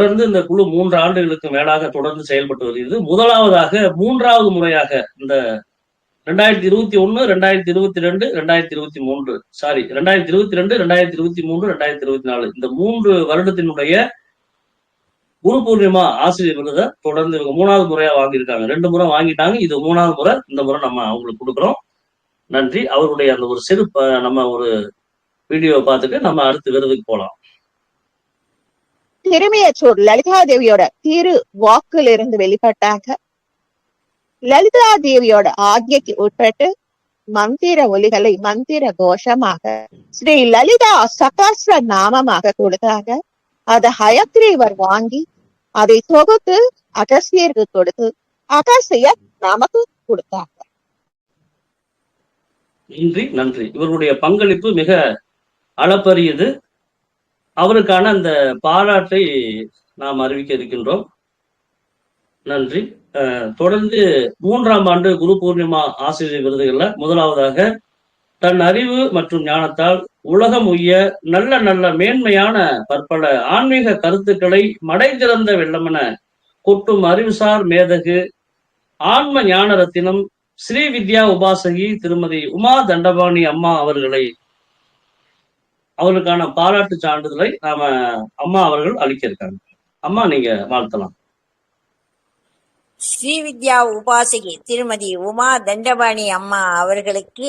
தொடர்ந்து இந்த குழு மூன்று ஆண்டுகளுக்கு மேலாக தொடர்ந்து செயல்பட்டு வருகிறது. முதலாவதாக மூன்றாவது முறையாக இந்த ரெண்டாயிரத்தி இருபத்தி ஒண்ணு ரெண்டாயிரத்தி இருபத்தி ரெண்டு ரெண்டாயிரத்தி இருபத்தி மூன்று சாரி ரெண்டாயிரத்தி இருபத்தி ரெண்டு ரெண்டாயிரத்தி இருபத்தி மூன்று ரெண்டாயிரத்தி இருபத்தி நாலு. இந்த மூன்று வருடத்தினுடைய குரு பூர்ணிமா ஆசிரியர் விருதை தொடர்ந்து இவங்க மூணாவது முறையா வாங்கியிருக்காங்க. ரெண்டு முறை வாங்கிட்டாங்க. இது மூணாவது முறை இந்த முறை நம்ம அவங்களுக்கு கொடுக்குறோம். நன்றி. அவருடைய அந்த ஒரு சிறு நம்ம ஒரு வீடியோவை பார்த்துட்டு நம்ம அடுத்த விருதுக்கு போலாம் திருமையச்சூர் லலிதா தேவியோட திரு வாக்கிலிருந்து வெளிப்பட்டாங்க லலிதா தேவியோட ஆக்ஞைக்கு உட்பட்டு மந்திர ஒலிகளை மந்திர கோஷமாக ஸ்ரீ லலிதா சகாஸ்ர நாமமாக கொடுத்தாங்க அதை ஹயக்ரீவர் வாங்கி அதை தொகுத்து அகசியருக்கு கொடுத்து அகசியர் நமக்கு கொடுத்தாங்க. நன்றி நன்றி. இவருடைய பங்களிப்பு மிக அளப்பரியது. அவருக்கான அந்த பாராட்டை நாம் அறிவிக்க இருக்கின்றோம். நன்றி. அஹ், தொடர்ந்து மூன்றாம் ஆண்டு குரு பூர்ணிமா ஆசிரியர் விருதுகள்ல முதலாவதாக தன் அறிவு மற்றும் ஞானத்தால் உலகம் உய்ய நல்ல நல்ல மேன்மையான பற்பல ஆன்மீக கருத்துக்களை மடை திறந்த வெள்ளமென கொட்டும் அறிவுசார் மேதகு ஆன்ம ஞான ரத்தினம் ஸ்ரீ வித்யா உபாசகி திருமதி உமா தண்டபாணி அம்மா அவர்களை அவர்களுக்கான பாராட்டு சான்றிதழை நாம அம்மா அவர்கள் அளிக்க இருக்காங்க அம்மா நீங்க வாழ்த்தலாம். ஸ்ரீவித்யா உபாசகி திருமதி உமா தண்டபாணி அம்மா அவர்களுக்கு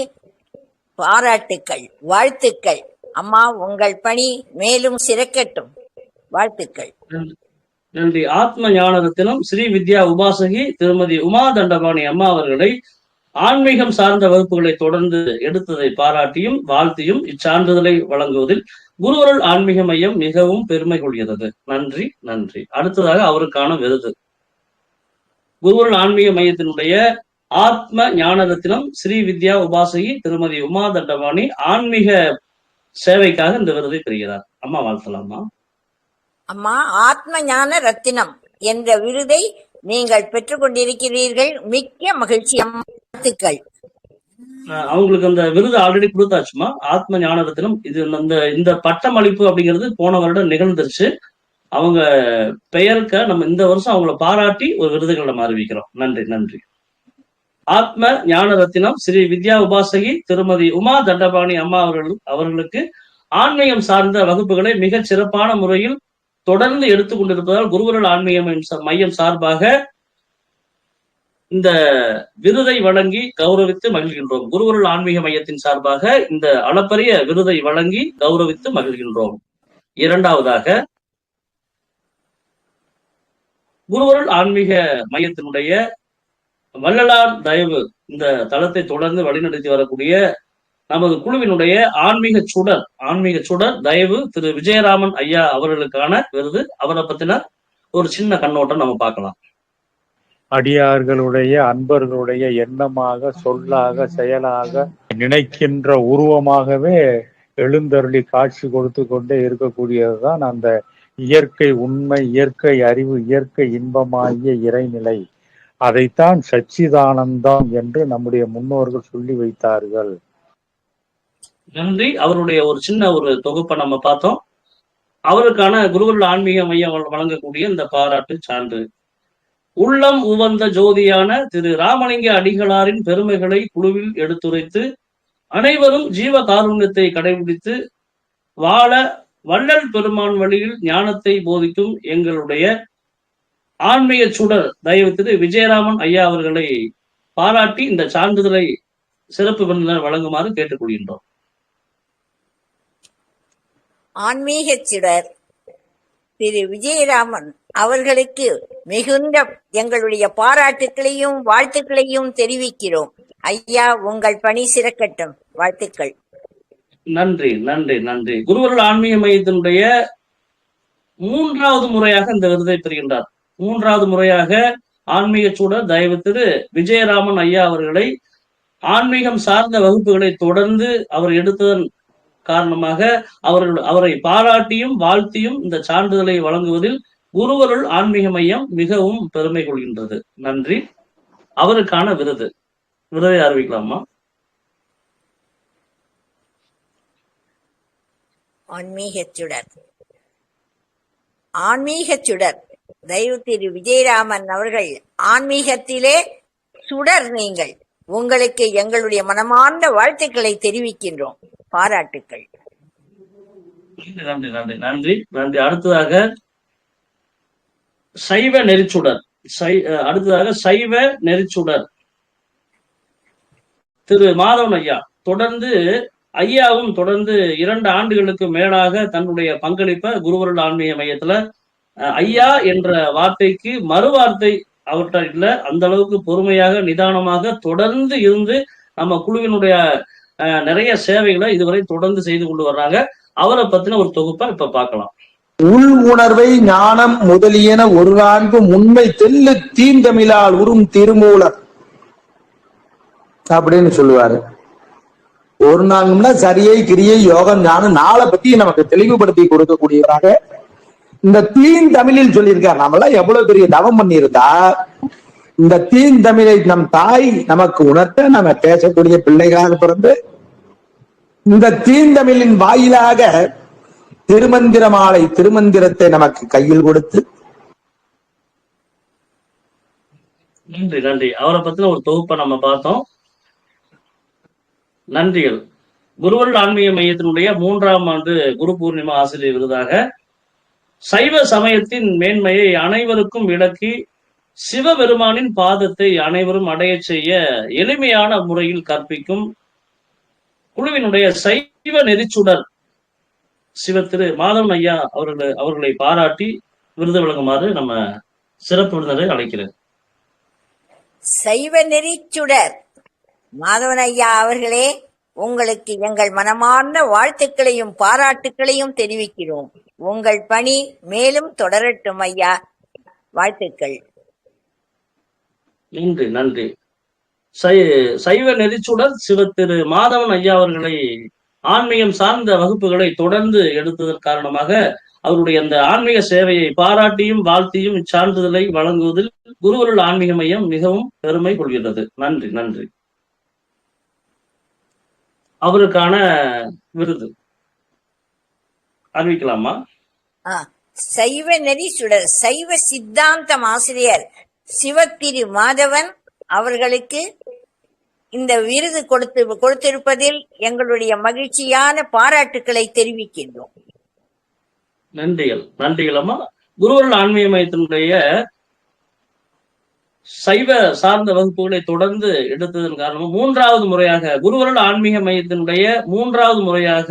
பாராட்டுக்கள் வாழ்த்துக்கள். அம்மா உங்கள் பணி மேலும் சிறக்கட்டும். வாழ்த்துக்கள். நன்றி. ஆத்ம ஞான ரத்தினம் ஸ்ரீ வித்யா உபாசகி திருமதி உமா தண்டபாணி அம்மா அவர்களை ஆன்மீகம் சார்ந்த வகுப்புகளை தொடர்ந்து எடுத்ததை பாராட்டியும் வாழ்த்தியும் இச்சான்றிதழை வழங்குவதில் குருவருள் ஆன்மீக மையம் மிகவும் பெருமை கொள்கிறது நன்றி நன்றி. அடுத்ததாக அவருக்கான விருது. குருவருள் ஆன்மீக மையத்தினுடைய ஆத்ம ஞான ரத்தினம் ஸ்ரீ வித்யா உபாசகி திருமதி உமா தண்டபாணி ஆன்மீக சேவைக்காக இந்த விருதை பெறுகிறார். அம்மா வாழ்த்தலாமா? அம்மா ஆத்ம ஞான ரத்தினம் என்ற விருதை நீங்கள் பெற்றுக்கொண்டிருக்கிறீர்கள். மிக்க மகிழ்ச்சி. வாழ்த்துக்கள். அவங்களுக்கு அந்த விருது ஆல்ரெடி கொடுத்தாச்சுமா? ஆத்ம ஞான ரத்தினம் இது இந்த இந்த பட்டமளிப்பு அப்படிங்கிறது போன வருடம் நிகழ்ந்துருச்சு. அவங்க பெயருக்க நம்ம இந்த வருஷம் அவங்கள பாராட்டி ஒரு விருதுகளை நம்ம அறிவிக்கிறோம். நன்றி நன்றி. ஆத்ம ஞான ரத்தினம் ஸ்ரீ வித்யா உபாசகி திருமதி உமா தண்டபாணி அம்மா அவர்கள் அவர்களுக்கு ஆன்மீகம் சார்ந்த வகுப்புகளை மிகச் சிறப்பான முறையில் தொடர்ந்து எடுத்துக் கொண்டிருப்பதால் குருவருள் ஆன்மீக மையம் மையம் சார்பாக இந்த விருதை வழங்கி கௌரவித்து மகிழ்கின்றோம். குருவருள் ஆன்மீக மையத்தின் சார்பாக இந்த அளப்பரிய விருதை வழங்கி கௌரவித்து மகிழ்கின்றோம். இரண்டாவதாக குருவருள் ஆன்மீக மையத்தினுடைய வள்ளலார் தயவு இந்த தளத்தை தொடர்ந்து வழிநடத்தி வரக்கூடிய நமது குழுவினுடைய ஆன்மீக சுடர் ஆன்மீக சுடர் தயவு திரு விஜயராமன் ஐயா அவர்களுக்கான விருது. அவரை பத்தின ஒரு சின்ன கண்ணோட்டம் நம்ம பார்க்கலாம். அடியார்களுடைய அன்பர்களுடைய எண்ணமாக சொல்லாக செயலாக நினைக்கின்ற உருவமாகவே எழுந்தருளி காட்சி கொடுத்து கொண்டே இருக்கக்கூடியதுதான் அந்த இயற்கை உண்மை இயற்கை அறிவு இயற்கை இன்பமாகிய இறைநிலை. அதைத்தான் சச்சிதானந்தம் என்று நம்முடைய முன்னோர்கள் சொல்லி வைத்தார்கள். நன்றி. அவருடைய ஒரு சின்ன ஒரு தொகுப்பை நம்ம பார்த்தோம். அவருக்கான குருகுல ஆன்மீக மையம் வழங்கக்கூடிய இந்த பாராட்டு சான்று. உள்ளம் உவந்த ஜோதியான திரு ராமலிங்க அடிகளாரின் பெருமைகளை குழுவில் எடுத்துரைத்து அனைவரும் ஜீவ காருண்யத்தை கடைபிடித்து வாழ வள்ளல் பெருமான் வழியில் ஞானத்தை போதிக்கும் எங்களுடைய ஆன்மீக சுடர் தயவு திரு விஜயராமன் ஐயா அவர்களை பாராட்டி இந்த சான்றிதழை சிறப்பு விருந்தினர் வழங்குமாறு கேட்டுக்கொள்கின்றோம். ஆன்மீக சிடர் திரு விஜயராமன் அவர்களுக்கு மிகுந்த எங்களுடைய பாராட்டுக்களையும் வாழ்த்துக்களையும் தெரிவிக்கிறோம். ஐயா உங்கள் பணி சிறக்கட்டும். வாழ்த்துக்கள். நன்றி நன்றி நன்றி. குருவருள் ஆன்மீக மையத்தினுடைய மூன்றாவது முறையாக இந்த விருதை பெறுகின்றார். மூன்றாவது முறையாக ஆன்மீக சூட தயவு திரு விஜயராமன் ஐயா அவர்களை ஆன்மீகம் சார்ந்த வகுப்புகளை தொடர்ந்து அவர் எடுத்ததன் காரணமாக அவர்கள் அவரை பாராட்டியும் வாழ்த்தியும் இந்த சான்றிதழை வழங்குவதில் குருவருள் ஆன்மீக மையம் மிகவும் பெருமை கொள்கின்றது. நன்றி. அவருக்கான விருது. விருதை அறிவிக்கலாமா? ஆன்மீக சுடர். ஆன்மீக தயவு திரு விஜயராமன் அவர்கள் ஆன்மீகத்திலே சுடர் நீங்கள். உங்களுக்கு எங்களுடைய மனமார்ந்த வாழ்த்துக்களை தெரிவிக்கின்றோம். பாராட்டுக்கள். நன்றி நன்றி நன்றி நன்றி நன்றி. அடுத்ததாக சைவ நெறிச்சுடர். சை அடுத்ததாக சைவ நெறிச்சுடர். திரு மாதவன் ஐயா தொடர்ந்து ஐயாவும் தொடர்ந்து இரண்டு ஆண்டுகளுக்கு மேலாக தன்னுடைய பங்களிப்பை குருவருள் ஆன்மீக மையத்துல ஐயா என்ற வார்த்தைக்கு மறுவார்த்தை அவர்கிட்ட இல்ல அந்த அளவுக்கு பொறுமையாக நிதானமாக தொடர்ந்து இருந்து நம்ம குழுவினுடைய நிறைய சேவைகளை இதுவரை தொடர்ந்து செய்து கொண்டு வர்றாங்க. அவரை பத்தின ஒரு தொகுப்பா இப்ப பார்க்கலாம். உள் உணர்வை ஞானம் முதலியன ஒரு நான்கு உண்மை தெல்லு தீந்தமிழால் உறும் திருமூலர் அப்படின்னு சொல்லுவாரு. ஒரு நாங்கம்னா சரியை கிரியை யோகம் ஞானம் நாளை பத்தி நமக்கு தெளிவுபடுத்தி கொடுக்கக்கூடியவராக இந்த தீன் தமிழில் சொல்லியிருக்கார். நம்மளாம் எவ்வளவு பெரிய தவம் பண்ணியிருந்தா இந்த தீன் தமிழை நம் தாய் நமக்கு உணர்த்த நம்ம பேசக்கூடிய பிள்ளைகளாக பிறந்து இந்த தீந்தமிழின் வாயிலாக திருமந்திர மாலை திருமந்திரத்தை நமக்கு கையில் கொடுத்து நன்றி நன்றி. அவரை பத்தின ஒரு தொகுப்பை நம்ம பார்த்தோம். நன்றிகள். குருவருள் ஆன்மீக மையத்தினுடைய மூன்றாம் ஆண்டு குரு பூர்ணிமா ஆசிரியர் விருதாக சைவ சமயத்தின் மேன்மையை அனைவருக்கும் விளக்கி சிவபெருமானின் பாதத்தை அனைவரும் அடையச் செய்ய எளிமையான முறையில் கற்பிக்கும் குழுவினுடைய சைவ நெறிச்சுடர் சிவ திரு மாதவன் ஐயா அவர்களை அவர்களை பாராட்டி விருது வழங்குமாறு நம்ம சிறப்பு விருந்தினரை அழைக்கிறேன். சைவ நெறிச்சுடர். மாதவன் ஐயா அவர்களே உங்களுக்கு எங்கள் மனமார்ந்த வாழ்த்துக்களையும் பாராட்டுக்களையும் தெரிவிக்கிறோம். உங்கள் பணி மேலும் தொடரட்டும் ஐயா. வாழ்த்துக்கள். நன்றி நன்றி. சை சைவ நெறிச்சுடர் சிவ திரு மாதவன் ஐயா அவர்களை ஆன்மீகம் சார்ந்த வகுப்புகளை தொடர்ந்து எடுத்ததன் காரணமாக அவருடைய அந்த ஆன்மீக சேவையை பாராட்டியும் வாழ்த்தியும் இச்சான்றிதழை வழங்குவதில் குருவருள் ஆன்மீக மையம் மிகவும் பெருமை கொள்கிறது நன்றி நன்றி. அவருக்கான விருது. அறிவிக்கலாமா? சைவ நெறி சுடர் சைவ சித்தாந்தம் ஆசிரியர் சிவத்திரு மாதவன் அவர்களுக்கு இந்த விருது கொடுத்து கொடுத்திருப்பதில் எங்களுடைய மகிழ்ச்சியான பாராட்டுக்களை தெரிவிக்கின்றோம். நன்றிகள். நன்றிகள் அம்மா. குருவருள் ஆன்மீக மையத்தினுடைய சைவ சார்ந்த வகுப்புகளை தொடர்ந்து எடுத்ததன் காரணம் மூன்றாவது முறையாக குருவருள் ஆன்மீக மையத்தினுடைய மூன்றாவது முறையாக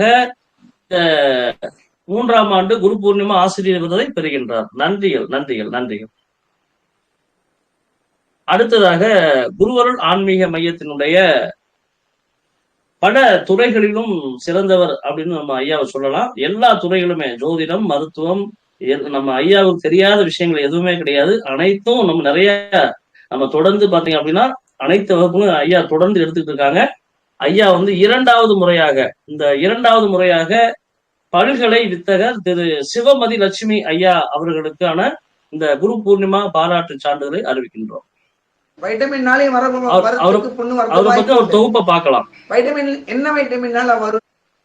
அஹ், மூன்றாம் ஆண்டு குரு பூர்ணிமா ஆசிரியர் விருதை பெறுகின்றார். நன்றிகள் நன்றிகள் நன்றிகள். அடுத்ததாக குருவருள் ஆன்மீக மையத்தினுடைய பல துறைகளிலும் சிறந்தவர் அப்படின்னு நம்ம ஐயாவை சொல்லலாம். எல்லா துறைகளுமே ஜோதிடம் மருத்துவம் நம்ம ஐயாவுக்கு தெரியாத விஷயங்கள் எதுவுமே கிடையாது. அனைத்தும் நம்ம நிறைய நம்ம தொடர்ந்து பாத்தீங்க அப்படின்னா அனைத்து வகுப்புகளும் ஐயா தொடர்ந்து எடுத்துக்கிட்டு இருக்காங்க. ஐயா வந்து இரண்டாவது முறையாக இந்த இரண்டாவது முறையாக பல்கலை வித்தகர் திரு சிவமதி லட்சுமி ஐயா அவர்களுக்கான இந்த குரு பூர்ணிமா பாராட்டு சான்றிதழை அறிவிக்கின்றோம். வைட்டமின்னாலே வர அவர்- வரத்துக்கு புண்ணு அவரை வரது பத்தி ஒரு தொகுப்பை பார்க்கலாம். வைட்டமின் என்ன வைட்டமின்னால வரும்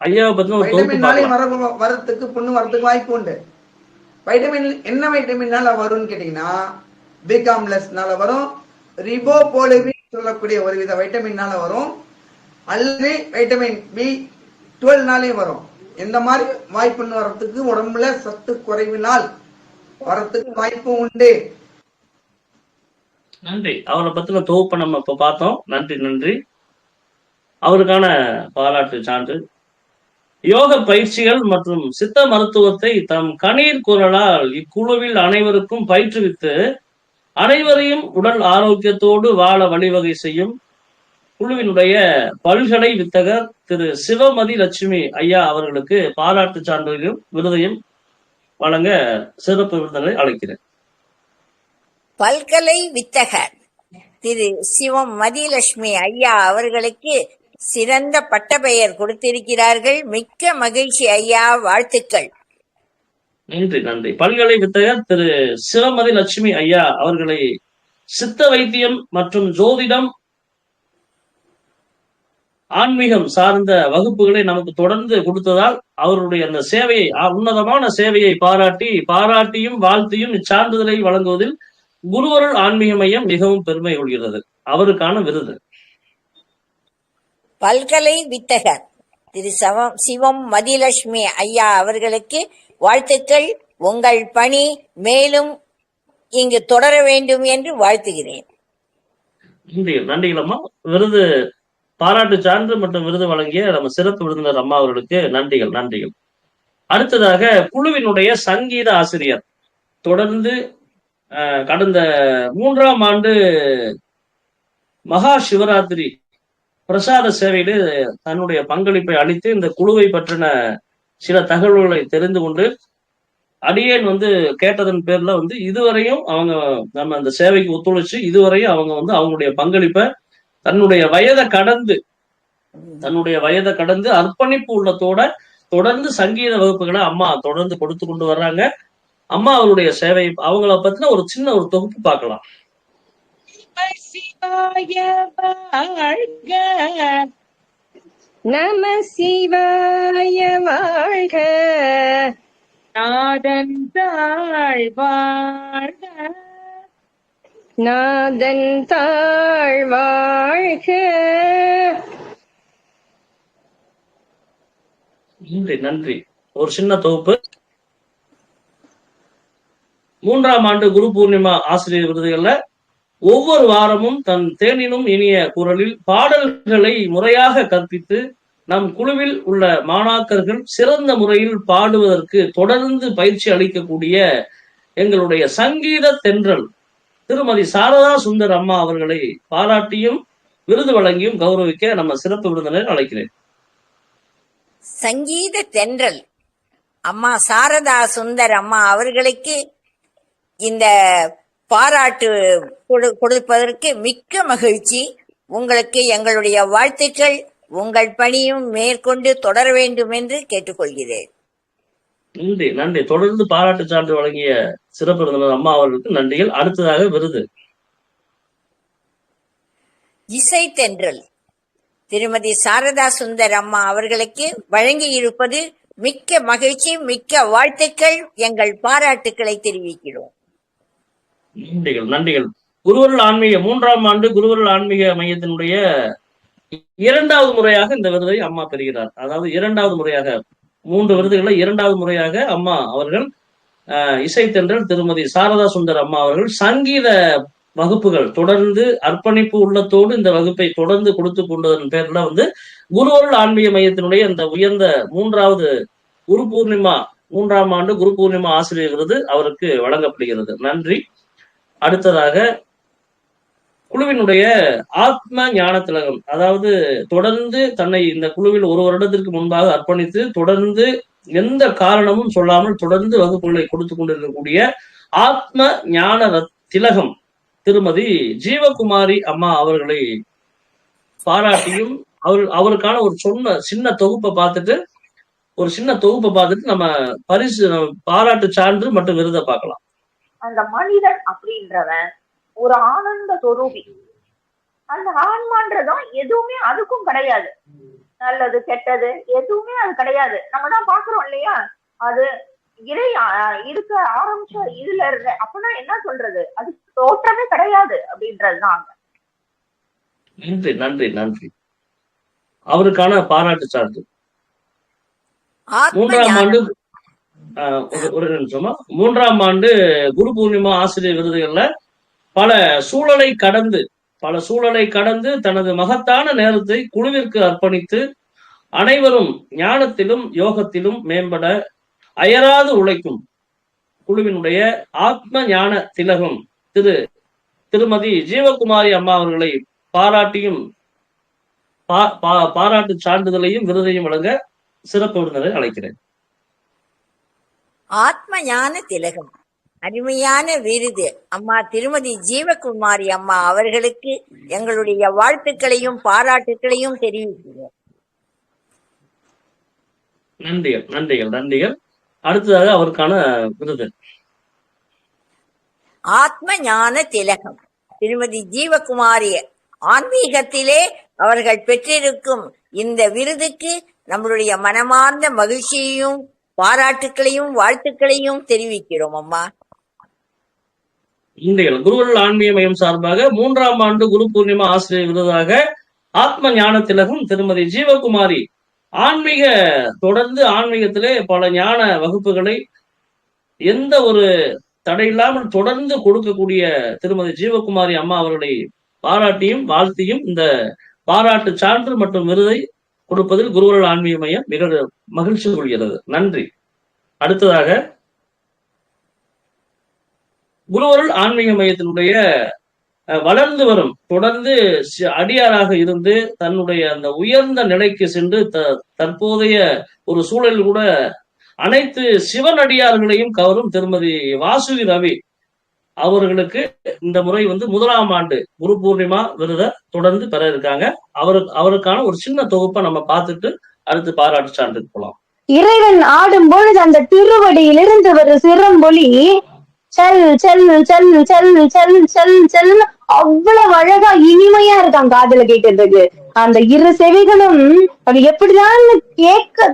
ஐயாவை பத்தின ஒரு வைட்டமின்னாலே வர வரத்துக்கு புண்ணு வரதுக்கு வாய்ப்பு உண்டு. வைட்டமின் என்ன வைட்டமின்னால வரும்னு கேட்டீங்கன்னா பி காம்ப்ளெக்ஸ்னால வரும். ரிபோ போலிவின் சொல்லக்கூடிய ஒரு வித வைட்டமின்னால வரும். அல்லது வைட்டமின் பி டுவெல்னாலே வரும். இந்த மாதிரி வாய்ப்புன்னு வர்றதுக்கு உடம்புல சத்து குறைவினால் வரத்துக்கு வாய்ப்பு உண்டு. நன்றி. அவரை பத்தின தொகுப்பை நம்ம இப்ப பார்த்தோம். நன்றி நன்றி. அவருக்கான பாராட்டு சான்று. யோக பயிற்சிகள் மற்றும் சித்த மருத்துவத்தை தம் கணீர் குரலால் இக்குழுவில் அனைவருக்கும் பயிற்றுவித்து அனைவரையும் உடல் ஆரோக்கியத்தோடு வாழ வழிவகை செய்யும் குழுவினுடைய பல்கலை வித்தகர் திரு சிவமதி லட்சுமி ஐயா அவர்களுக்கு பாராட்டு சான்றிதழையும் விருதையும் வழங்க சிறப்பு விருதுகளை அழைக்கிறேன். பல்கலை வித்தகர். திரு சிவம் மதிலட்சுமி ஐயா அவர்களுக்கு சிறந்த பட்டப்பெயர் கொடுத்திருக்கிறார்கள். மிக்க மகிழ்ச்சி ஐயா வாழ்த்துக்கள். நன்றி நன்றி. பல்கலை வித்தகர் திரு சிவமதி லட்சுமி ஐயா அவர்களை சித்த வைத்தியம் மற்றும் ஜோதிடம் ஆன்மீகம் சார்ந்த வகுப்புகளை நமக்கு தொடர்ந்து கொடுத்ததால் அவருடைய அந்த சேவையை உன்னதமான சேவையை பாராட்டி பாராட்டியும் வாழ்த்தியும் இச்சான்றிதழை வழங்குவதில் குருவருள் ஆன்மீக மையம் மிகவும் பெருமை கொள்கிறது. அவருக்கான விருது. பல்கலை வித்தகர். திரு சவம் சிவம் மதிலட்சுமி ஐயா அவர்களுக்கு வாழ்த்துக்கள். உங்கள் பணி மேலும் இங்கு தொடர வேண்டும் என்று வாழ்த்துகிறேன். நன்றிகள் நன்றிகள் அம்மா. விருது பாராட்டு சான்று மற்றும் விருது வழங்கிய நம்ம சிறப்பு விருந்தினர் அம்மா அவர்களுக்கு நன்றிகள் நன்றிகள். அடுத்ததாக குழுவினுடைய சங்கீத ஆசிரியர். தொடர்ந்து கடந்த மூன்றாம் ஆண்டு மகா சிவராத்திரி பிரசாத சேவையிலே தன்னுடைய பங்களிப்பை அளித்து இந்த குழுவை பற்றின சில தகவல்களை தெரிந்து கொண்டு அடியேன் வந்து கேட்டதன் பேர்ல வந்து இதுவரையும் அவங்க நம்ம அந்த சேவைக்கு ஒத்துழைச்சு இதுவரையும் அவங்க வந்து அவங்களுடைய பங்களிப்பை தன்னுடைய வயதை கடந்து தன்னுடைய வயதை கடந்து அர்ப்பணிப்பு உள்ளத்தோட தொடர்ந்து சங்கீத வகுப்புகளை அம்மா தொடர்ந்து கொடுத்து கொண்டு வர்றாங்க. அம்மா அவருடைய சேவை அவங்கள பத்தின ஒரு சின்ன ஒரு தொகுப்பு பார்க்கலாம். சிவாய வாழ்க. நம சிவாய வாழ்க. நாதன் தாழ் வாழ்க நாதன் தாழ் வாழ்க நன்றி நன்றி. ஒரு சின்ன தொகுப்பு. மூன்றாம் ஆண்டு குரு பூர்ணிமா ஆசிரியர் விருதுகள்ல ஒவ்வொரு வாரமும் தன் தேனினும் இனிய குரலில் பாடல்களை முறையாக கற்பித்து நம் குழுவில் உள்ள மாணாக்கர்கள் சிறந்த முறையில் பாடுவதற்கு தொடர்ந்து பயிற்சி அளிக்கக்கூடிய எங்களுடைய சங்கீத தென்றல் திருமதி சாரதா சுந்தர் அம்மா அவர்களை பாராட்டியும் விருது வழங்கியும் கௌரவிக்க நம்ம சிறப்பு விருந்தினர் அழைக்கிறேன். சங்கீத தென்றல். அம்மா சாரதா சுந்தர் அம்மா அவர்களுக்கு இந்த பாராட்டு கொடு- கொடுப்பதற்கு மிக்க மகிழ்ச்சி. உங்களுக்கு எங்களுடைய வாழ்த்துக்கள். உங்கள் பணியும் மேற்கொண்டு தொடர வேண்டும் என்று கேட்டுக்கொள்கிறேன். நன்றி நன்றி. தொடர்ந்து பாராட்டு சான்று வழங்கிய சிறப்பு விருந்தினர் அம்மா அவர்களுக்கு நன்றிகள். அடுத்ததாக விருது. இசை தென்றல். திருமதி சாரதா சுந்தர் அம்மா அவர்களுக்கு வழங்கி இருப்பது மிக்க மகிழ்ச்சி மிக்க வாழ்த்துக்கள். எங்கள் பாராட்டுக்களை தெரிவிக்கிறோம். நன்றிகள் நன்றிகள். குருவருள் ஆன்மீக மூன்றாம் ஆண்டு குருவருள் ஆன்மீக மையத்தினுடைய இரண்டாவது முறையாக இந்த விருதை அம்மா பெறுகிறார். அதாவது இரண்டாவது முறையாக மூன்று விருதுகளை இரண்டாவது முறையாக அம்மா அவர்கள் இசைத்தென்றல் திருமதி சாரதா சுந்தர் அம்மா அவர்கள் சங்கீத வகுப்புகள் தொடர்ந்து அர்ப்பணிப்பு உள்ளத்தோடு இந்த வகுப்பை தொடர்ந்து கொடுத்து கொண்டதன் பேர்ல வந்து குருவருள் ஆன்மீக மையத்தினுடைய இந்த உயர்ந்த மூன்றாவது குரு பூர்ணிமா மூன்றாம் ஆண்டு குரு பூர்ணிமா ஆசிரியர் விருது அவருக்கு வழங்கப்படுகிறது. நன்றி. அடுத்ததாக குழுவினுடைய ஆத்ம ஞான திலகம் அதாவது தொடர்ந்து தன்னை இந்த குழுவில் ஒரு வருடத்திற்கு முன்பாக அர்ப்பணித்து தொடர்ந்து எந்த காரணமும் சொல்லாமல் தொடர்ந்து வகுப்புகளை கொடுத்து கொண்டிருக்கக்கூடிய ஆத்ம ஞான ரத்- திலகம் திருமதி ஜீவகுமாரி அம்மா அவர்களை பாராட்டியும் அவர் அவருக்கான ஒரு சொன்ன சின்ன தொகுப்பை பார்த்துட்டு ஒரு சின்ன தொகுப்பை பார்த்துட்டு நம்ம பரிசு நம்ம பாராட்டு சான்று மற்றும் விருதை பார்க்கலாம். அந்த மனிதன் அப்படின்றவன் ஒரு ஆனந்த சொரூபி. அந்த ஆன்மான்றதும் எதுவுமே அதுக்கும் கிடையாது. நல்லது கெட்டது எதுவுமே அது கிடையாது. நம்ம தான் பாக்குறோம் இல்லையா? அது இறை இருக்க ஆரம்பிச்ச இதுல இருந்த அப்படின்னா என்ன சொல்றது? அது தோற்றமே கிடையாது அப்படின்றதுதான் நன்றி நன்றி நன்றி. அவருக்கான பாராட்டு சான்று. ஆத்ம மூன்றாம் ஆண்டு ஒரு- நிமிஷமா. மூன்றாம் ஆண்டு குரு பூர்ணிமா ஆசிரியர் விருதுகள்ல பல சூழலை கடந்து பல சூழலை கடந்து தனது மகத்தான நேரத்தை குழுவிற்கு அர்ப்பணித்து அனைவரும் ஞானத்திலும் யோகத்திலும் மேம்பட அயராது உழைக்கும் குழுவினுடைய ஆத்ம ஞான திலகம் திரு திருமதி ஜீவகுமாரி அம்மா அவர்களை பாராட்டியும் பா- பா- பாராட்டு சான்றிதழையும் விருதையும் வழங்க சிறப்பு விருந்தினரை அழைக்கிறேன். ஆத்ம ஞான திலகம். அருமையான விருது. அம்மா திருமதி ஜீவகுமாரி அம்மா அவர்களுக்கு எங்களுடைய வாழ்த்துக்களையும் பாராட்டுக்களையும் தெரிவிக்கிறோம் நன்றிகள் நன்றிகள் நன்றிகள். அடுத்ததாக அவருக்கான விருது. ஆத்ம ஞான திலகம். திருமதி ஜீவகுமாரி ஆன்மீகத்திலே அவர்கள் பெற்றிருக்கும் இந்த விருதுக்கு நம்மளுடைய மனமார்ந்த மகிழ்ச்சியையும் பாராட்டுக்களையும் வாழ்த்துக்களையும் தெரிவிக்கிறோம் அம்மா. இன்றைய குருவர்கள் ஆன்மீக மையம் சார்பாக மூன்றாம் ஆண்டு குரு பூர்ணிமா ஆசிரியர் விருதாக ஆத்ம ஞான திலகம் திருமதி ஜீவகுமாரி ஆன்மீக தொடர்ந்து ஆன்மீகத்திலே பல ஞான வகுப்புகளை எந்த ஒரு தடையில்லாமல் தொடர்ந்து கொடுக்கக்கூடிய திருமதி ஜீவகுமாரி அம்மா அவர்களை பாராட்டியும் வாழ்த்தியும் இந்த பாராட்டு சான்று மற்றும் விருதை கொடுப்பதில் குருவர்கள் ஆன்மீக மையம் மிக மகிழ்ச்சி கொள்கிறது. நன்றி. அடுத்ததாக குருவருள் ஆன்மீக மையத்தினுடைய அஹ், வளர்ந்து வரும் தொடர்ந்து அடியாராக இருந்து தன்னுடைய அந்த உயர்ந்த நிலைக்கு சென்று த- தற்போதைய ஒரு சூழலில் கூட அனைத்து சிவன் அடியார்களையும் கவரும் திருமதி வாசுகி ரவி அவர்களுக்கு இந்த முறை வந்து முதலாம் ஆண்டு குரு பூர்ணிமா விருதை தொடர்ந்து பெற இருக்காங்க. அவருக்கு அவருக்கான ஒரு சின்ன தொகுப்பை நம்ம பார்த்துட்டு அடுத்து பாராட்டு சான்றுக்கு போலாம். இறைவன் ஆடும் பொழுது அந்த திருவடியிலிருந்து ஒரு சிறம்பொலி செல் செல் செல் செல் செல் செல் செல் அவ்வளவு அழகா இனிமையா இருக்காங்க காதுல கேட்கறதுக்கு அந்த இரு செவிகளும் அது எப்படிதான் கேட்க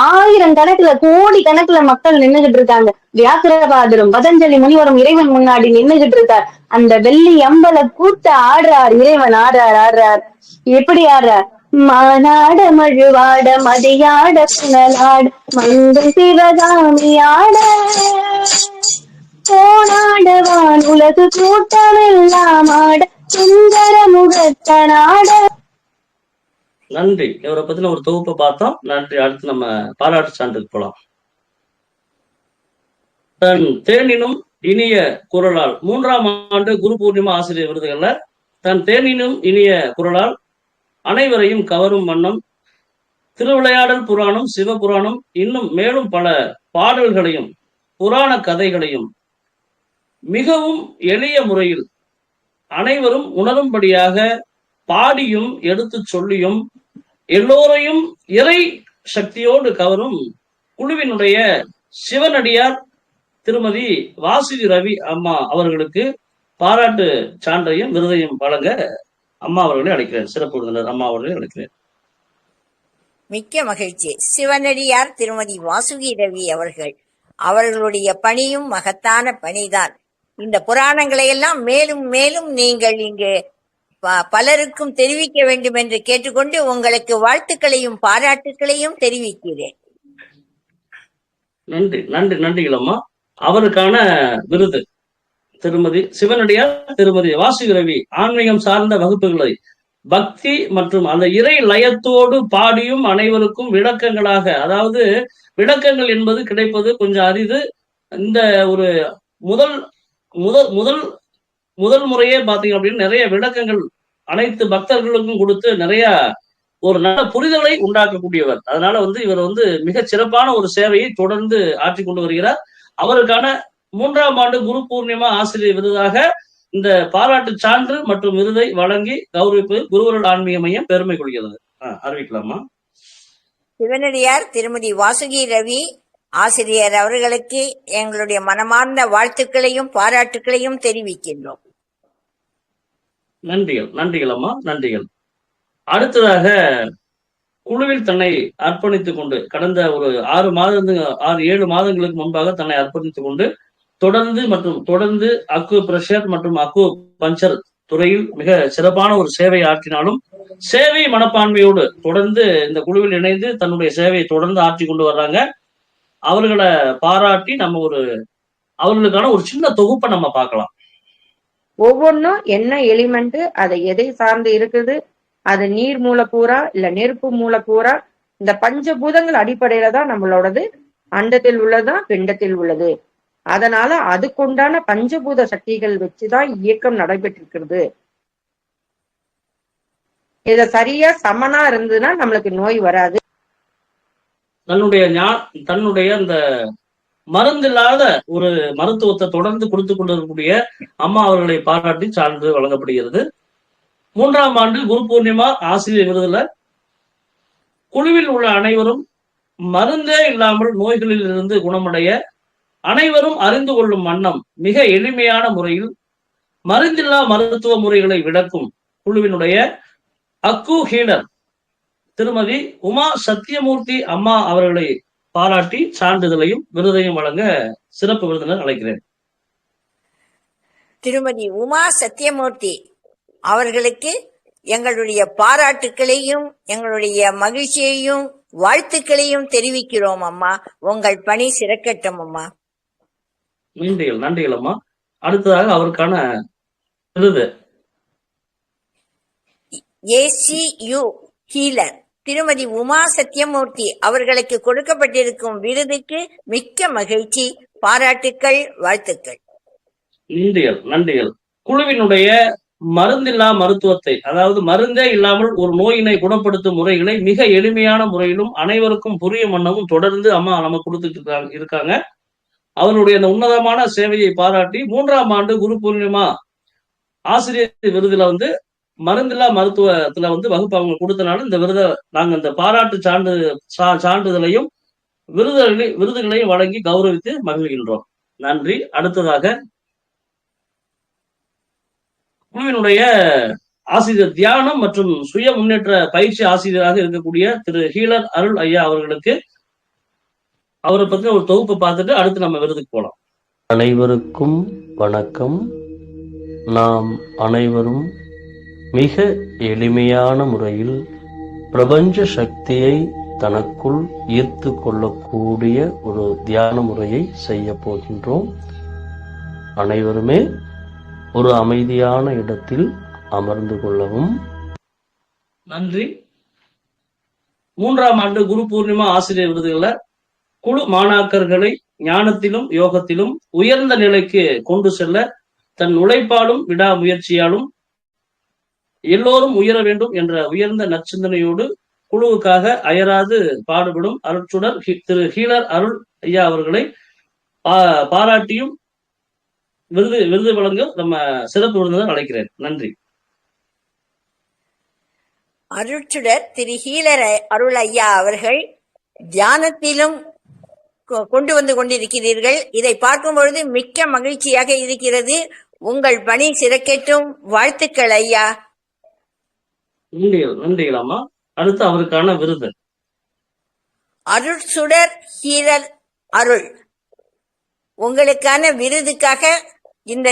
ஆயிரம் கணக்குல கோடி கணக்குல மக்கள் நின்னுகிட்டு இருக்காங்க வியாக்கிரபாதரும் பதஞ்சலி முனிவரும் இறைவன் முன்னாடி நின்னுகிட்டு இருக்கார் அந்த வெள்ளி அம்பல கூட்ட ஆடுறார் இறைவன் ஆடுறார் ஆடுறார். எப்படி ஆடுறார்? மாநாட மழுவாட மதியாட புனலாட மந்து சிவகாமி ஆட. போனாடவான் உலகு கூட்டமெல்லாம் ஆட சுந்தர முகத்தனாட நன்றி. இவரை பத்தின ஒரு தொகுப்பை பார்த்தோம். நன்றி. அடுத்து நம்ம பாராட்டு சான்றுக்கு போலாம். தன் தேனினும் இனிய குரலால் மூன்றாம் ஆண்டு குரு பூர்ணிமா ஆசிரியர் விருதுகள்ல தன் தேனினும் இனிய குரலால் அனைவரையும் கவரும் வண்ணம் திருவிளையாடல் புராணம் சிவபுராணம் இன்னும் மேலும் பல பாடல்களையும் புராண கதைகளையும் மிகவும் எளிய முறையில் அனைவரும் உணரும்படியாக பாடியும் எடுத்துச் சொல்லியும் எல்லோரையும் இறை சக்தியோடு கவரும் குழுவினுடைய சிவனடியார் திருமதி வாசுகி ரவி அம்மா அவர்களுக்கு பாராட்டு சான்றையும் விருதையும் வழங்க அம்மா அவர்களை அழைக்கிறேன். சிறப்பு விருந்தினர் அம்மா அவர்களை அழைக்கிறேன். மிக்க மகிழ்ச்சி. சிவனடியார் திருமதி வாசுகி ரவி அவர்கள். அவர்களுடைய பணியும் மகத்தான பணிதான். இந்த புராணங்களை எல்லாம் மேலும் மேலும் நீங்கள் இங்கு பலருக்கும் தெரிவிக்க வேண்டும் என்று கேட்டுக்கொண்டு உங்களுக்கு வாழ்த்துக்களையும் பாராட்டுக்களையும் தெரிவிக்கிறேன். நன்றி நன்றி நன்றிகள் அவருக்கான விருது திருமதி சிவனடியார் திருமதி வாசுகி ரவி ஆன்மீகம் சார்ந்த வகுப்புகளை பக்தி மற்றும் அந்த இறை லயத்தோடு பாடியும் அனைவருக்கும் விளக்கங்களாக அதாவது விளக்கங்கள் என்பது கிடைப்பது கொஞ்சம் அரிது. இந்த ஒரு முதல் முதல் முதல் முதல் முறையே பாத்தீங்க அப்படின்னு நிறைய விளக்கங்கள் அனைத்து பக்தர்களுக்கும் கொடுத்து நிறைய ஒரு நல்ல புரிதலை உண்டாக்கக்கூடியவர். அதனால வந்து இவர் வந்து மிக சிறப்பான ஒரு சேவையை தொடர்ந்து ஆற்றி கொண்டு வருகிறார். அவருக்கான மூன்றாம் ஆண்டு குரு பூர்ணிமா ஆசிரியர் விருதாக இந்த பாராட்டு சான்று மற்றும் விருதை வழங்கி கௌரவிப்பு குருவருள் ஆன்மீக மையம் பெருமை கொள்கிறது. ஆஹ் அறிவிக்கலாமா? சிவனடியார் திருமதி வாசுகி ரவி ஆசிரியர் அவர்களுக்கு எங்களுடைய மனமார்ந்த வாழ்த்துக்களையும் பாராட்டுக்களையும் தெரிவிக்கின்றோம். நன்றிகள் நன்றிகள் அம்மா நன்றிகள். அடுத்ததாக குழுவில் தன்னை அர்ப்பணித்துக் கொண்டு கடந்த ஒரு ஆறு மாதங்க ஆறு ஏழு மாதங்களுக்கு முன்பாக தன்னை அர்ப்பணித்துக் கொண்டு தொடர்ந்து மற்றும் தொடர்ந்து அக்கு பிரஷர் மற்றும் அக்கு பஞ்சர் துறையில் மிக சிறப்பான ஒரு சேவை ஆற்றினாலும் சேவை மனப்பான்மையோடு தொடர்ந்து இந்த குழுவில் இணைந்து தன்னுடைய சேவையை தொடர்ந்து ஆற்றி கொண்டு வர்றாங்க. அவர்களை பாராட்டி நம்ம ஒரு அவர்களுக்கான ஒரு சின்ன தொகுப்பை நம்ம பார்க்கலாம். ஒவ்வொன்றும் என்ன எலிமெண்ட் அதை எதை சார்ந்து இருக்குது அது நீர் மூலக்கூறா இல்ல நெருப்பு மூலக்கூறா இந்த பஞ்சபூதங்கள் அடிப்படையில தான் நம்மளோடது அண்டத்தில் உள்ளதா பிண்டத்தில் உள்ளது. அதனால அதுக்குண்டான பஞ்சபூத சக்திகள் வச்சுதான் இயக்கம் நடைபெற்றிருக்கிறது. இத சரியா சமனா இருந்ததுன்னா நம்மளுக்கு நோய் வராது. தன்னுடைய தன்னுடைய அந்த மருந்தில்லாத ஒரு மருத்துவத்தை தொடர்ந்து கொடுத்து கொண்டிருக்கக்கூடிய அம்மா அவர்களை பாராட்டி சான்று வழங்கப்படுகிறது. மூன்றாம் ஆண்டு குரு பூர்ணிமா ஆசிரியர் விருதுல குழுவில் உள்ள அனைவரும் மருந்தே இல்லாமல் நோய்களில் இருந்து குணமடைய அனைவரும் அறிந்து கொள்ளும் வண்ணம் மிக எளிமையான முறையில் மருந்தில்லா மருத்துவ முறைகளை விளக்கும் குழுவினுடைய அக்கு ஹீனர் திருமதி உமா சத்தியமூர்த்தி அம்மா அவர்களை பாராட்டி சான்றிதழையும் விருதையும் வழங்க சிறப்பு விருந்தினர் அழைக்கிறேன். திருமதி உமா சத்தியமூர்த்தி அவர்களுக்கு எங்களுடைய பாராட்டுக்களையும் எங்களுடைய மகிழ்ச்சியையும் வாழ்த்துக்களையும் தெரிவிக்கிறோம் அம்மா. உங்கள் பணி சிறக்கட்டும் அம்மா. நன்றிகள் நன்றிகள் அம்மா. அடுத்ததாக அவருக்கான விருது. ஏசியு ஹீலர் திருமதி உமா சத்யமூர்த்தி அவர்களுக்கு கொடுக்கப்பட்டிருக்கும் விருதுக்கு மிக்க மகிழ்ச்சி. பாராட்டுக்கள் வாழ்த்துக்கள். நன்றிகள் நன்றிகள். குழுவினுடைய மருந்தில்லா மருத்துவத்தை அதாவது மருந்தே இல்லாமல் ஒரு நோயினை குணப்படுத்தும் முறைகளை மிக எளிமையான முறையிலும் அனைவருக்கும் புரியும் வண்ணமும் தொடர்ந்து அம்மா நம்ம கொடுத்துட்டு இருக்காங்க- இருக்காங்க. அவருடைய அந்த உன்னதமான சேவையை பாராட்டி மூன்றாம் ஆண்டு குரு பூர்ணிமா ஆசிரியர் விருதுல வந்து மருந்தில்லா மருத்துவத்துல வந்து வகுப்பு அவங்க கொடுத்தனால இந்த விருதை நாங்க இந்த பாராட்டு சான்று சா- சான்றிதழையும் விருதுகளை விருதுகளையும் வழங்கி கௌரவித்து மகிழ்கின்றோம். நன்றி. அடுத்ததாக குழுவினுடைய ஆசிரியர் தியானம் மற்றும் சுய முன்னேற்ற பயிற்சி ஆசிரியராக இருக்கக்கூடிய திரு ஹீலர் அருள் ஐயா அவர்களுக்கு அவரை பத்தி ஒரு தொகுப்பை பார்த்துட்டு அடுத்து நம்ம விருதுக்கு போலாம். அனைவருக்கும் வணக்கம். நாம் அனைவரும் மிக எளிமையான முறையில் பிரபஞ்ச சக்தியை தனக்குள் ஈர்த்து கொள்ளக்கூடிய ஒரு தியான முறையை செய்ய போகின்றோம். அனைவருமே ஒரு அமைதியான இடத்தில் அமர்ந்து கொள்ளவும். நன்றி. மூன்றாம் ஆண்டு குரு பூர்ணிமா ஆசிரியர் விருதுகளை குழு மாணாக்கர்களை ஞானத்திலும் யோகத்திலும் உயர்ந்த நிலைக்கு கொண்டு செல்ல தன் உழைப்பாலும் விடாமுயற்சியாலும் எல்லோரும் உயர வேண்டும் என்ற உயர்ந்த நற்சிந்தனையோடு குழுவுக்காக அயராது பாடுபடும் அருட்சுடர் ஹி- திரு ஹீலர் அருள் ஐயா அவர்களை பா- பாராட்டியும் விருது விருது வழங்க நம்ம சிறப்பு விருந்தினர் அழைக்கிறேன். நன்றி. அருட்சுடர் திரு ஹீலர் அருள் ஐயா அவர்கள் தியானத்திலும் கொ- கொண்டு வந்து கொண்டிருக்கிறீர்கள். இதை பார்க்கும் பொழுது மிக்க மகிழ்ச்சியாக இருக்கிறது. உங்கள் பணி சிறக்கட்டும். வாழ்த்துக்கள் ஐயா. அம்மா அடுத்து அவருக்கான விருது. அருட்சுடர் ஹீலர் அருள். உங்களுக்கான விருதுக்காக இந்த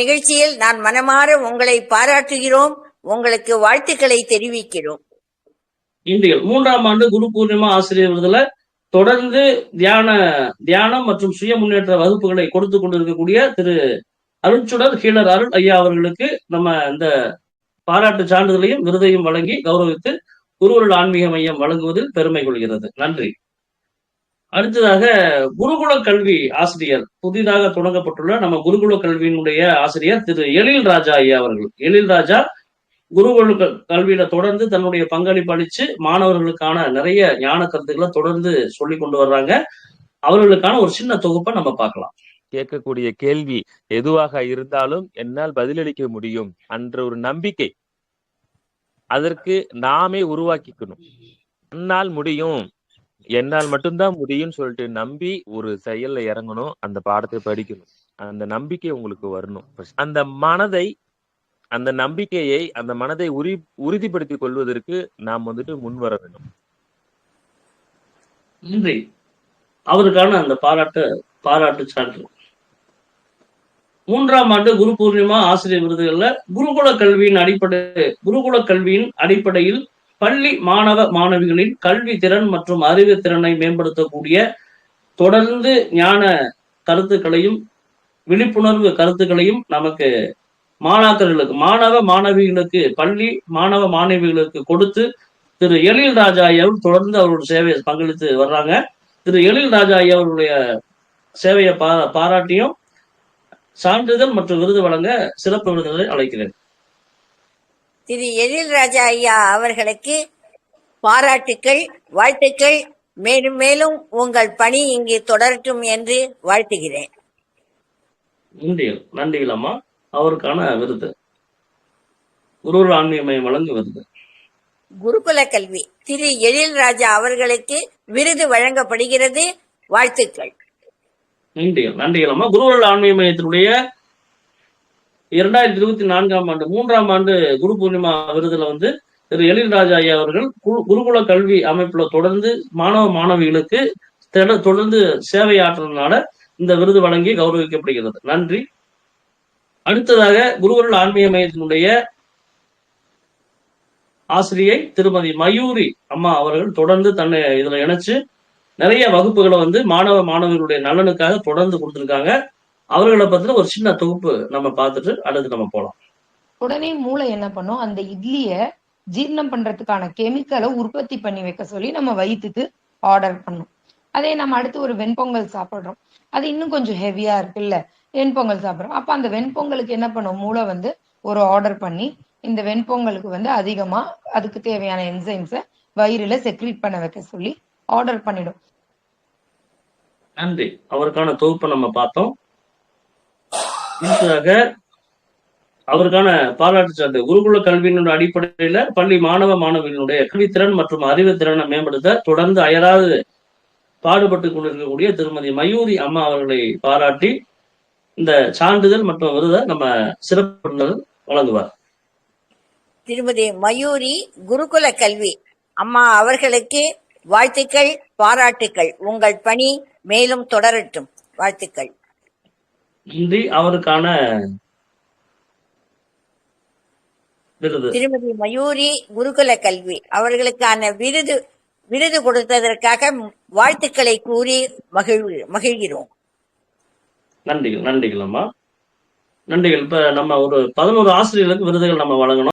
நிகழ்ச்சியில் நான் மனமாற உங்களை பாராட்டுகிறோம் உங்களுக்கு வாழ்த்துக்களை தெரிவிக்கிறோம். இந்தியல் மூன்றாம் ஆண்டு குரு பூர்ணிமா ஆசிரியர் விருதுல தொடர்ந்து தியான தியானம் மற்றும் சுய முன்னேற்ற வகுப்புகளை கொடுத்து கொண்டிருக்கக்கூடிய திரு அருட்சுடர் ஹீலர் அருள் ஐயா அவர்களுக்கு நம்ம இந்த பாராட்டு சான்றிதழையும் விருதையும் வழங்கி கௌரவித்து குருவருள் ஆன்மீக மையம் வழங்குவதில் பெருமை கொள்கிறது. நன்றி. அடுத்ததாக குருகுல கல்வி ஆசிரியர். புதிதாக தொடங்கப்பட்டுள்ள நம்ம குருகுல கல்வியினுடைய ஆசிரியர் திரு எழில் ராஜா ஐயா அவர்கள். எழில் ராஜா குருகுல கல்வியில தொடர்ந்து தன்னுடைய பங்களிப்பு அளிச்சு மாணவர்களுக்கான நிறைய ஞான கருத்துக்களை தொடர்ந்து சொல்லி கொண்டு வர்றாங்க. அவர்களுக்கான ஒரு சின்ன தொகுப்பை நம்ம பார்க்கலாம். கேட்கக்கூடிய கேள்வி எதுவாக இருந்தாலும் என்னால் பதிலளிக்க முடியும் என்ற ஒரு நம்பிக்கை அதற்கு நாமே உருவாக்கிக்கணும். என்னால் முடியும். என்னால் மட்டும்தான் முடியும்னு சொல்லிட்டு நம்பி ஒரு செயல்ல இறங்கணும். அந்த பாடத்தை படிக்கணும். அந்த நம்பிக்கை உங்களுக்கு வரணும். அந்த மனதை அந்த நம்பிக்கையை அந்த மனதை உரி உறுதிப்படுத்திக் கொள்வதற்கு நாம் வந்துட்டு முன் வர வேண்டும். நன்றி அவருக்கான அந்த பாராட்டு பாராட்டு சான்று. மூன்றாம் ஆண்டு குரு பூர்ணிமா ஆசிரியர் விருதுகள்ல குருகுல கல்வியின் அடிப்படை குருகுல கல்வியின் அடிப்படையில் பள்ளி மாணவ மாணவிகளின் கல்வி திறன் மற்றும் அறிவு திறனை மேம்படுத்தக்கூடிய தொடர்ந்து ஞான கருத்துக்களையும் விழிப்புணர்வு கருத்துக்களையும் நமக்கு மாணாக்கர்களுக்கு மாணவ மாணவிகளுக்கு பள்ளி மாணவ மாணவிகளுக்கு கொடுத்து திரு எழில் ராஜா ஐயாவும் தொடர்ந்து அவருடைய சேவையை பங்களித்து வர்றாங்க. திரு எழில் ராஜா ஐயா அவருடைய சேவையை பா பாராட்டியும் சான்றிதழ் மற்றும் விருது வழங்க சிறப்பு விருதுகளை அழைக்கிறேன் திரு எழில் ராஜா ஐயா அவர்களுக்கு பாராட்டுக்கள் வாழ்த்துக்கள். மேலும் மேலும் உங்கள் பணி இங்கு தொடரட்டும் என்று வாழ்த்துகிறேன். நன்றிகள் நன்றிகள் அம்மா. அவருக்கான விருது. குருவர் ஆன்மீக மையம் வழங்கு விருது. குருகுல கல்வி. திரு எழில் ராஜா அவர்களுக்கு விருது வழங்கப்படுகிறது. வாழ்த்துக்கள். நன்றிகள். நன்றிகள் அம்மா. குருவர்கள் ஆன்மீக மையத்தினுடைய இரண்டாயிரத்தி இருபத்தி நான்காம் ஆண்டு மூன்றாம் ஆண்டு குரு பூர்ணிமா விருதுல வந்து திரு எழில்ராஜா ஐயா அவர்கள் குருகுல கல்வி அமைப்புல தொடர்ந்து மாணவ மாணவிகளுக்கு தொடர்ந்து சேவையாற்றுறதுனால இந்த விருது வழங்கி கௌரவிக்கப்படுகிறது. நன்றி. அடுத்ததாக குருவருள் ஆன்மீக மையத்தினுடைய ஆசிரியை திருமதி மயூரி அம்மா அவர்கள் தொடர்ந்து தன்னை இதுல இணைச்சு நிறைய வகுப்புகளை வந்து மாணவ மாணவர்களுடைய நலனுக்காக தொடர்ந்து கொடுத்துருக்காங்க. அவர்களை பத்தின ஒரு சின்ன தொகுப்பு நம்ம பார்த்துட்டு அடுத்து நம்ம போலாம். உடனே மூளை என்ன பண்ணும்? அந்த இட்லிய ஜீரணம் பண்றதுக்கான கெமிக்கலை உற்பத்தி பண்ணி வைக்க சொல்லி நம்ம வயிற்றுக்கு ஆர்டர் பண்ணும். அதே நம்ம அடுத்து ஒரு வெண்பொங்கல் சாப்பிடுறோம். அது இன்னும் கொஞ்சம் ஹெவியா இருக்குல்ல? வெண்பொங்கல் சாப்பிடுறோம். அப்ப அந்த வெண்பொங்கலுக்கு என்ன பண்ணும்? மூளை வந்து ஒரு ஆர்டர் பண்ணி இந்த வெண்பொங்கலுக்கு வந்து அதிகமா அதுக்கு தேவையான என்சைம்ஸை வயிறுல செக்ரீட் பண்ண வைக்க சொல்லி ஆர்டர் பண்ணிடும். நன்றி. அவருக்கான தொகுப்பை நம்ம பார்த்தோம். அவருக்கான பாராட்டு சான்று. குருகுல கல்வியினுடைய அடிப்படையில பள்ளி மாணவ மாணவிகளுடைய கல்வித்திறன் மற்றும் அறிவுத்திறனை மேம்படுத்த தொடர்ந்து அயராது பாடுபட்டு கொண்டிருக்கக்கூடிய திருமதி மயூரி அம்மா அவர்களை பாராட்டி இந்த சான்றிதழ் மற்றும் விருதை நம்ம சிறப்பு வழங்குவார். திருமதி மயூரி குருகுல கல்வி அம்மா அவர்களுக்கு வாழ்த்துக்கள் பாராட்டுக்கள். உங்கள் பணி மேலும் தொடரட்டும். வாழ்த்துக்கள். நன்றி அவருக்கான திருமதி மயூரி குருகுல கல்வி. அவர்களுக்கான விருது விருது கொடுத்ததற்காக வாழ்த்துக்களை கூறி மகிழ் மகிழ்கிறோம். நன்றிகள் நன்றிகள் அம்மா. நன்றிகள். இப்ப நம்ம ஒரு பதினோரு ஆசிரியர்களுக்கு விருதுகள் நம்ம வழங்கணும்.